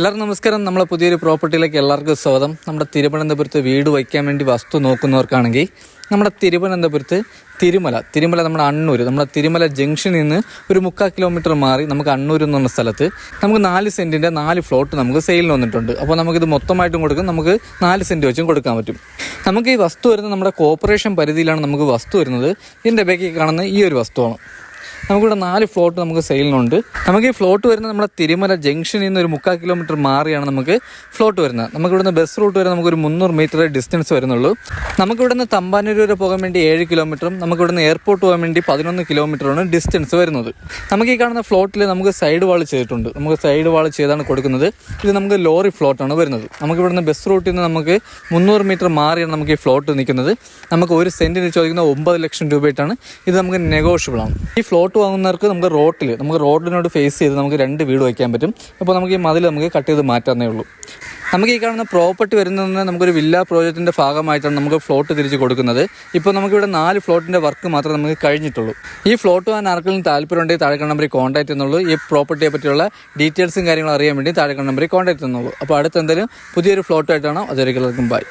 എല്ലാവർക്കും നമസ്കാരം. നമ്മളെ പുതിയൊരു പ്രോപ്പർട്ടിയിലേക്ക് എല്ലാവർക്കും സ്വാഗതം. നമ്മുടെ തിരുവനന്തപുരത്ത് വീട് വയ്ക്കാൻ വേണ്ടി വസ്തു നോക്കുന്നവർക്കാണെങ്കിൽ നമ്മുടെ തിരുവനന്തപുരത്ത് തിരുമല തിരുമല നമ്മുടെ അണ്ണൂർ നമ്മുടെ തിരുമല ജംഗ്ഷനിൽ നിന്ന് ഒരു മുക്കാൽ കിലോമീറ്റർ മാറി നമുക്ക് അണ്ണൂർ എന്ന് പറഞ്ഞ സ്ഥലത്ത് നമുക്ക് നാല് സെന്റിന്റെ നാല് ഫ്ലോട്ട് നമുക്ക് സെയിലിന് വന്നിട്ടുണ്ട്. അപ്പോൾ നമുക്കിത് മൊത്തമായിട്ടും കൊടുക്കും. നമുക്ക് നാല് സെന്റ് വെച്ചും കൊടുക്കാൻ പറ്റും. നമുക്ക് ഈ വസ്തു വരുന്നത് നമ്മുടെ കോർപ്പറേഷൻ പരിധിയിലാണ് നമുക്ക് വസ്തു വരുന്നത്. ഇതിന്റെ ബേക്കി കാണുന്ന ഈ ഒരു വസ്തുവാണ്. നമുക്കിവിടെ നാല് ഫ്ലോട്ട് നമുക്ക് സെയിലിനുണ്ട് നമുക്ക് ഈ ഫ്ലോട്ട് വരുന്നത് നമ്മുടെ തിരുമല ജംഗ്ഷനിൽ നിന്ന് ഒരു മുക്കാൽ കിലോമീറ്റർ മാറിയാണ് നമുക്ക് ഫ്ലോട്ട് വരുന്നത്. നമുക്ക് ഇവിടുന്ന് ബസ് റൂട്ട് വരെ നമുക്കൊരു മുന്നൂറ് മീറ്റർ ഡിസ്റ്റൻസ് വരുന്നുള്ളൂ. നമുക്ക് നിന്ന് തമ്പാനൂർ വരെ പോകാൻ വേണ്ടി ഏഴ് കിലോമീറ്ററും നമുക്ക് നിന്ന് എയർപോർട്ട് പോകാൻ വേണ്ടി പതിനൊന്ന് കിലോമീറ്ററാണ് ഡിസ്റ്റൻസ് വരുന്നത്. നമുക്ക് ഈ കാണുന്ന ഫ്ലോട്ടിൽ നമുക്ക് സൈഡ് വാൾ ചെയ്തിട്ടുണ്ട്. നമുക്ക് സൈഡ് വാൾ ചെയ്താണ് കൊടുക്കുന്നത്. ഇത് നമുക്ക് ലോറി ഫ്ലോട്ടാണ് വരുന്നത്. നമുക്ക് നിന്ന് ബസ് റൂട്ടിൽ നിന്ന് നമുക്ക് മുന്നൂറ് മീറ്റർ മാറിയാണ് നമുക്ക് ഈ ഫ്ലോട്ട് നിൽക്കുന്നത്. നമുക്ക് ഒരു സെന്റിന് ചോദിക്കുന്ന ഒമ്പത് ലക്ഷം രൂപയായിട്ടാണ് ഇത് നമുക്ക് നെഗോഷ്യബിൾ ആണ്. ഈ ഫ്ലോട്ട് വാങ്ങുന്നവർക്ക് നമുക്ക് റോട്ടിൽ നമുക്ക് റോഡിനോട് ഫേസ് ചെയ്ത് നമുക്ക് രണ്ട് വീട് വയ്ക്കാൻ പറ്റും. അപ്പോൾ നമുക്ക് ഈ മതിൽ നമുക്ക് കട്ട് ചെയ്ത് മാറ്റാന്നേ ഉള്ളൂ. നമുക്ക് ഈ കാണുന്ന പ്രോപ്പർട്ടി വരുന്നത് നമുക്കൊരു വില്ല പ്രോജക്റ്റിന്റെ ഭാഗമായിട്ടാണ് നമുക്ക് ഫ്ലോട്ട് തിരിച്ച് കൊടുക്കുന്നത്. ഇപ്പോൾ നമുക്കിവിടെ നാല് ഫ്ലോട്ടിന്റെ വർക്ക് മാത്രമേ നമുക്ക് കഴിഞ്ഞിട്ടുള്ളൂ. ഈ ഫ്ലോട്ട് വാങ്ങാൻ ആർക്കെങ്കിലും താല്പര്യമുണ്ടെങ്കിൽ താഴെ നമ്പറിൽ കോൺടാക്റ്റ് ചെയ്യുന്നുള്ളൂ. ഈ പ്രോപ്പർട്ടിയെ പറ്റിയുള്ള ഡീറ്റെയിൽസും കാര്യങ്ങളും അറിയാൻ വേണ്ടി താഴെ നമ്പറിൽ കോൺടാക്റ്റ് ചെയ്യുന്നുള്ളൂ. അപ്പോൾ അടുത്ത് എന്തായാലും പുതിയൊരു ഫ്ലോട്ടായിട്ടാണോ അതൊരിക്കലും ബൈ